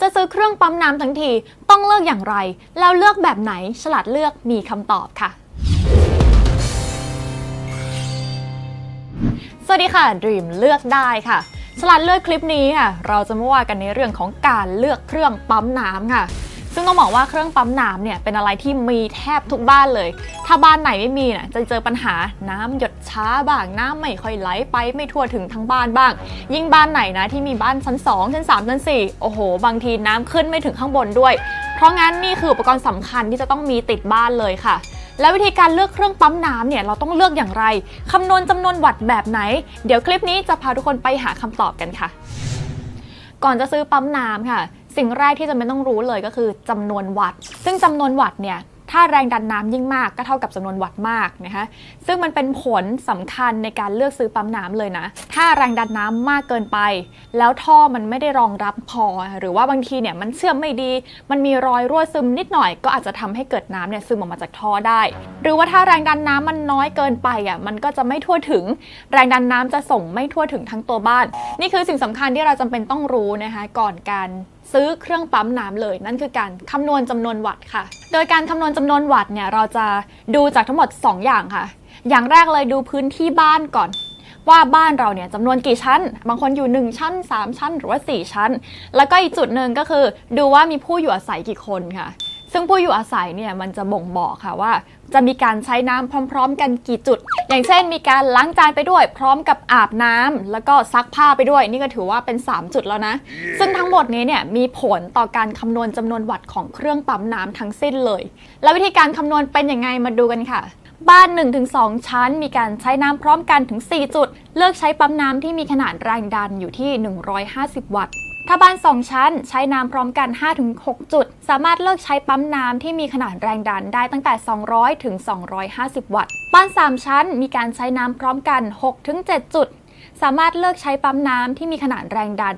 จะซื้อเครื่องปั๊มน้ำทั้งที ต้องเลือกอย่างไร แล้วเลือกแบบไหนฉลาดเลือกมีคำตอบค่ะ สวัสดีค่ะ Dream เลือกได้ค่ะฉลาดเลือกคลิปนี้ค่ะ เราจะมาว่ากันในเรื่องของการเลือกเครื่องปั๊มน้ำค่ะ ซึ่งต้องบอกว่าเครื่องปั๊มน้ำเนี่ยเป็นอะไรที่มีแทบทุกบ้านเลย ถ้าบ้านไหนไม่มีน่ะจะเจอปัญหาน้ำหยดช้าบ้างน้ำไม่ค่อยไหลไปไม่ทั่วถึงทั้งบ้านบ้าง ยิ่งบ้านไหนนะที่มีบ้านชั้น2ชั้น3ชั้น4โอ้โห บางทีน้ำขึ้นไม่ถึงข้างบนด้วย เพราะงั้นนี่คืออุปกรณ์สำคัญที่จะต้องมีติดบ้านเลยค่ะแล้ววิธีการเลือกเครื่องปั๊มน้ำเนี่ยเราต้องเลือกอย่างไร คำนวณจำนวนวัตต์แบบไหน เดี๋ยวคลิปนี้จะพาทุกคนไปหาคำตอบกันค่ะ ก่อนจะซื้อปั๊มน้ำค่ะ สิ่งแรกที่จะไม่ต้องรู้เลยก็คือจำนวนวัตต์ซึ่งจำนวนวัตต์เนี่ยถ้าแรงดันน้ำยิ่งมากก็เท่ากับจำนวนวัตต์มากนะคะ ซึ่งมันเป็นผลสำคัญในการเลือกซื้อปั๊มน้ำเลยนะ ถ้าแรงดันน้ำมากเกินไป แล้วท่อมันไม่ได้รองรับพอ หรือว่าบางทีเนี่ยมันเชื่อมไม่ดี มันมีรอยรั่วซึมนิดหน่อย ก็อาจจะทำให้เกิดน้ำเนี่ยซึมออกมาจากท่อได้ หรือว่าถ้าแรงดันน้ำมันน้อยเกินไปอะมันก็จะไม่ทั่วถึง แรงดันน้ำจะส่งไม่ทั่วถึงทั้งตัวบ้าน นี่คือสิ่งสำคัญที่เราจำเป็นต้องรู้นะคะก่อนการ ซื้อเครื่องปั๊มน้ำเลย นั่นคือการคำนวณจำนวนวัตต์ค่ะ โดยการคำนวณจำนวนวัตต์เนี่ยเราจะดูจากทั้งหมด 2 อย่างค่ะ อย่างแรกเลยดูพื้นที่บ้านก่อน ว่าบ้านเราเนี่ยจำนวนกี่ชั้น บางคนอยู่ 1 ชั้น 3 ชั้น หรือว่า 4 ชั้น แล้วก็อีกจุดหนึ่งก็คือ ดูว่ามีผู้อยู่อาศัยกี่คนค่ะ ซึ่งผู้อยู่อาศัยเนี่ยมันจะบ่งบอกค่ะว่า จะมีการใช้น้ำพร้อม ๆ กันกี่จุด อย่างเช่น มีการล้างจานไปด้วย พร้อมกับอาบน้ำแล้วก็ซักผ้าไปด้วย นี่ก็ถือว่าเป็น 3 จุดแล้วนะ ซึ่งทั้งหมดนี้เนี่ยมีผลต่อการคำนวณจำนวนวัตต์ของเครื่องปั๊มน้ำทั้งสิ้นเลย แล้ววิธีการคำนวณเป็นยังไงมาดูกันค่ะบ้าน 1-2 ชั้น มีการใช้น้ำพร้อมกันถึง 4 จุด เลือกใช้ปั๊มน้ำที่มีขนาดแรงดันอยู่ที่ 150 วัตต์ ถ้าบ้าน 2 ชั้นใช้น้ำพร้อมกัน 5-6 จุด สามารถเลือกใช้ปั๊มน้ำที่มีขนาดแรงดันได้ตั้งแต่ 200 ถึง 250 วัตต์ บ้าน 3 ชั้นมีการใช้น้ำพร้อมกัน 6-7 จุด สามารถเลือกใช้ปั๊มน้ำที่มีขนาดแรงดัน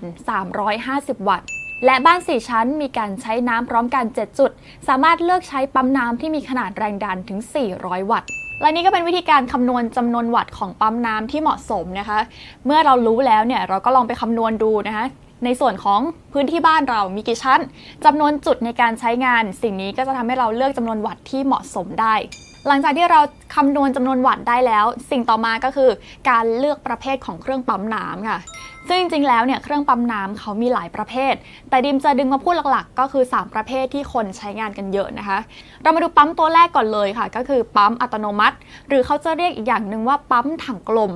350 วัตต์และบ้าน 4 ชั้นมีการใช้น้ำพร้อมกัน 7 จุด สามารถเลือกใช้ปั๊มน้ำที่มีขนาดแรงดันถึง 400 วัตต์ และนี่ก็เป็นวิธีการคำนวณจำนวนวัตต์ของปั๊มน้ำที่เหมาะสมนะคะ เมื่อเรารู้แล้วเนี่ยเราก็ลองไปคำนวณดูนะคะ ในส่วนของพื้นที่บ้านเรามีกี่ชั้นจำนวนจุดในการใช้งาน สิ่งนี้ก็จะทำให้เราเลือกจำนวนวัตต์ที่เหมาะสมได้ หลังจากที่เราคำนวณจำนวนวัตต์ได้แล้ว สิ่งต่อมาก็คือ การเลือกประเภทของเครื่องปั๊มน้ำค่ะซึ่งจริงๆ แล้วเนี่ยเครื่องปั๊มน้ำเขามีหลายประเภท แต่ดิมจะดึงมาพูดหลักๆ ก็คือ 3 ประเภทที่คนใช้งานกันเยอะนะคะ เรามาดูปั๊มตัวแรกก่อนเลยค่ะ ก็คือปั๊มอัตโนมัติ หรือเขาจะเรียกอีกอย่างหนึ่งว่าปั๊มถังกลม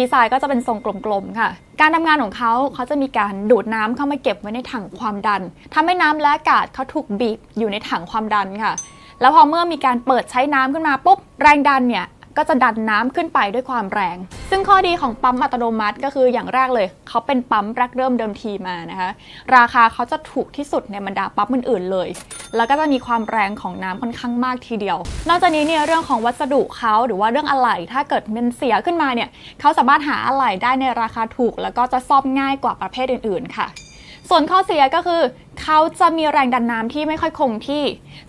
ดีไซน์ก็จะเป็นทรงกลมๆค่ะ การทำงานของเขาเขาจะมีการดูดน้ำเข้ามาเก็บไว้ในถังความดันทำให้น้ำและอากาศเขาถูกบีบอยู่ในถังความดันค่ะ แล้วพอเมื่อมีการเปิดใช้น้ำขึ้นมาปุ๊บแรงดันเนี่ย ก็จะดันน้ำขึ้นไปด้วยความแรง ซึ่งข้อดีของปั๊มอัตโนมัติก็คืออย่างแรกเลย เขาเป็นปั๊มแรกเริ่มเดิมทีมานะคะ ราคาเขาจะถูกที่สุดในบรรดาปั๊มอื่นๆเลย แล้วก็จะมีความแรงของน้ำค่อนข้างมากทีเดียว นอกจากนี้เนี่ยเรื่องของวัสดุเขาหรือว่าเรื่องอะไหล่ถ้าเกิดมันเสียขึ้นมาเนี่ยเขาสามารถหาอะไหล่ได้ในราคาถูก แล้วก็จะซ่อมง่ายกว่าประเภทอื่น ๆ ค่ะส่วนข้อเสียก็คือเขาจะมีแรงดันน้ำที่ไม่ค่อยคงที่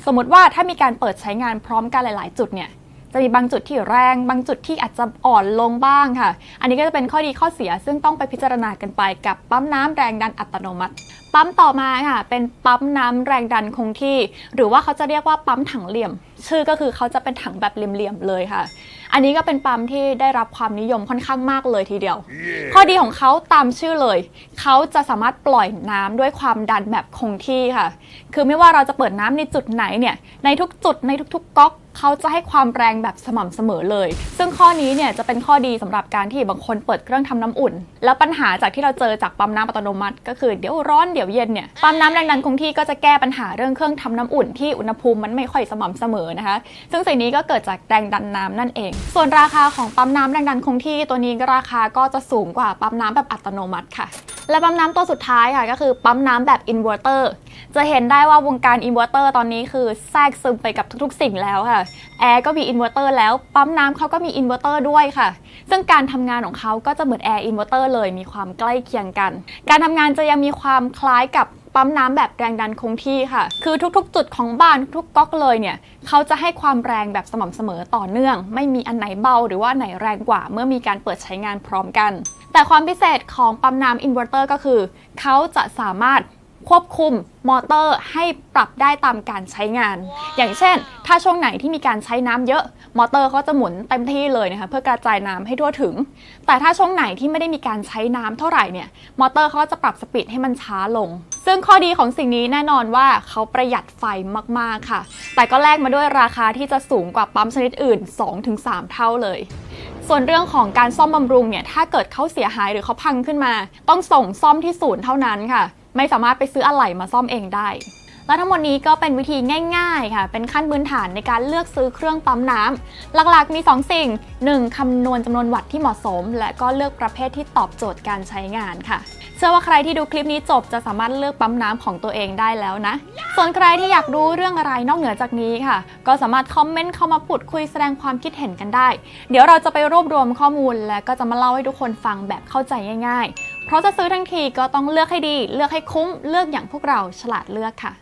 สมมติว่าถ้ามีการเปิดใช้งานพร้อมกันหลาย ๆ จุดเนี่ย จะมีบางจุดที่แรง บางจุดที่อาจจะอ่อนลงบ้างค่ะ อันนี้ก็จะเป็นข้อดีข้อเสียซึ่งต้องไปพิจารณากันไปกับปั๊มน้ำแรงดันอัตโนมัติ ปั๊มต่อมาค่ะ เป็นปั๊มน้ำแรงดันคงที่ หรือว่าเขาจะเรียกว่าปั๊มถังเหลี่ยม ชื่อก็คือเขาจะเป็นถังแบบเหลี่ยมๆเลยค่ะ อันนี้ก็เป็นปั๊มที่ได้รับความนิยมค่อนข้างมากเลยทีเดียวข้อดีของเขาตามชื่อเลย เขาจะสามารถปล่อยน้ำด้วยความดันแบบคงที่ค่ะ คือไม่ว่าเราจะเปิดน้ำในจุดไหนเนี่ย ในทุกจุดในทุกๆก๊อกเขาจะให้ความแรงแบบสม่ำเสมอเลย ซึ่งข้อนี้เนี่ยจะเป็นข้อดีสำหรับการที่บางคนเปิดเครื่องทำน้ำอุ่น แล้วปัญหาจากที่เราเจอจากปั๊มน้ำอัตโนมัติ ก็คือเดี๋ยวร้อนเดี๋ยวเย็นเนี่ยปั๊มน้ำแรงดันคงที่ก็จะแก้ปัญหาเรื่องเครื่องทำน้ำอุ่นที่อุณหภูมิมันไม่ค่อยสม่ำเสมอนะคะ ซึ่งสิ่งนี้ก็เกิดจากแรงดันน้ำนั่นเอง ส่วนราคาของปั๊มน้ำแรงดันคงที่ตัวนี้ก็ราคาก็จะสูงกว่าปั๊มน้ำแบบอัตโนมัติค่ะ และปั๊มน้ำตัวสุดท้ายค่ะก็คือปั๊มน้ำแบบอินเวอร์เตอร์ จะเห็นได้ว่าวงการอินเวอร์เตอร์ตอนนี้คือแทรกซึมไปกับทุกๆ สิ่งแล้วค่ะ แอร์ก็มีอินเวอร์เตอร์แล้ว ปั๊มน้ำเขาก็มีอินเวอร์เตอร์ด้วยค่ะ ซึ่งการทำงานของเขาก็จะเหมือนแอร์อินเวอร์เตอร์เลยมีความใกล้เคียงกัน การทำงานจะยังมีความคล้ายกับปั๊มน้ำแบบแรงดันคงที่ค่ะ คือทุกๆ จุดของบ้านทุกก๊อกเลยเนี่ยเขาจะให้ความแรงแบบสม่ำเสมอต่อเนื่อง ไม่มีอันไหนเบาหรือว่าไหนแรงกว่า เมื่อมีการเปิดใช้งานพร้อมกัน แต่ความพิเศษของปั๊มน้ำอินเวอร์เตอร์ก็คือ เขาจะสามารถ ควบคุมมอเตอร์ให้ปรับได้ตามการใช้งาน อย่างเช่น ถ้าช่วงไหนที่มีการใช้น้ำเยอะ มอเตอร์ก็จะหมุนเต็มที่เลยนะคะเพื่อกระจายน้ำให้ทั่วถึง แต่ถ้าช่วงไหนที่ไม่ได้มีการใช้น้ำเท่าไหร่เนี่ย มอเตอร์เขาจะปรับสปีดให้มันช้าลง ซึ่งข้อดีของสิ่งนี้แน่นอนว่าเขาประหยัดไฟมากๆค่ะ แต่ก็แลกมาด้วยราคาที่จะสูงกว่าปั๊มชนิดอื่น 2-3 เท่าเลยส่วนเรื่องของการซ่อมบำรุงเนี่ย ถ้าเกิดเขาเสียหายหรือเขาพังขึ้นมา ต้องส่งซ่อมที่ศูนย์เท่านั้นค่ะ ไม่สามารถไปซื้ออะไหล่มาซ่อมเองได้ และทั้งหมดนี้ก็เป็นวิธีง่ายๆค่ะ เป็นขั้นพื้นฐานในการเลือกซื้อเครื่องปั๊มน้ำหลักๆมี 2 สิ่ง 1. คำนวณจำนวนวัตต์ที่เหมาะสม และก็เลือกประเภทที่ตอบโจทย์การใช้งานค่ะเชื่อว่าใครที่ดูคลิปนี้จบจะสามารถเลือกปั๊มน้ำของตัวเองได้แล้วนะ ส่วนใครที่อยากรู้เรื่องอะไรนอกเหนือจากนี้ค่ะ ก็สามารถคอมเมนต์เข้ามาพูดคุยแสดงความคิดเห็นกันได้ เดี๋ยวเราจะไปรวบรวมข้อมูล และก็จะมาเล่าให้ทุกคนฟังแบบเข้าใจง่ายๆ เพราะจะซื้อทั้งทีก็ต้องเลือกให้ดี เลือกให้คุ้ม เลือกอย่างพวกเราฉลาดเลือกค่ะ